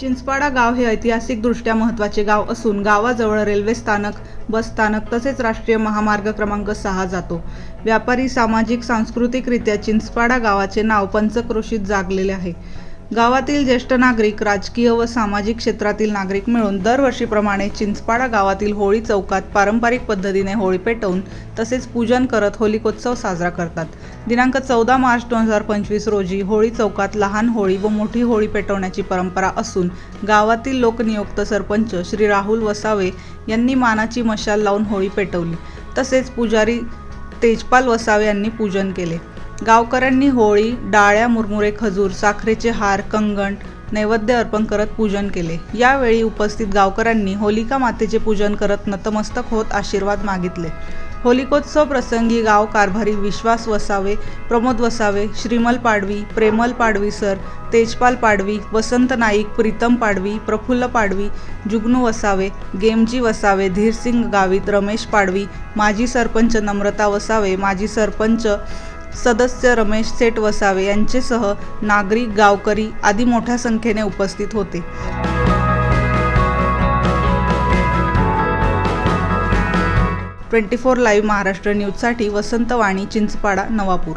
चिंचपाडा गाव हे ऐतिहासिकदृष्ट्या महत्त्वाचे गाव असून गावाजवळ रेल्वे स्थानक बस स्थानक तसेच राष्ट्रीय महामार्ग क्रमांक सहा जातो. व्यापारी सामाजिक सांस्कृतिकरित्या चिंचपाडा गावाचे नाव पंचक्रोशीत जागलेले आहे. गावातील ज्येष्ठ नागरिक राजकीय व सामाजिक क्षेत्रातील नागरिक मिळून दरवर्षीप्रमाणे चिंचपाडा गावातील होळी चौकात पारंपरिक पद्धतीने होळी पेटवून तसेच पूजन करत होलिकोत्सव साजरा करतात. दिनांक चौदा मार्च दोन हजार पंचवीस रोजी होळी चौकात लहान होळी व मोठी होळी पेटवण्याची परंपरा असून गावातील लोकनियुक्त सरपंच श्री राहुल वसावे यांनी मानाची मशाल लावून होळी पेटवली. तसेच पुजारी तेजपाल वसावे यांनी पूजन केले. गावकऱ्यांनी होळी डाळ्या मुरमुरे खजूर साखरेचे हार कंगण नैवेद्य अर्पण करत पूजन केले. यावेळी उपस्थित गावकऱ्यांनी होलिका मातेचे पूजन करत नतमस्तक होत आशीर्वाद मागितले. होलिकोत्सव प्रसंगी गाव कारभारी विश्वास वसावे प्रमोद वसावे श्रीमल पाडवी प्रेमल पाडवी सर तेजपाल पाडवी वसंत नाईक प्रीतम पाडवी प्रफुल्ल पाडवी जुगनू वसावे गेमजी वसावे धीरसिंग गावित रमेश पाडवी माजी सरपंच नम्रता वसावे माजी सरपंच सदस्य रमेश सेठ वसावे यांचेसह नागरिक गावकरी आदी मोठ्या संख्येने उपस्थित होते. ट्वेंटी फोर लाईव्ह महाराष्ट्र न्यूजसाठी वसंत वाणी चिंचपाडा नवापूर.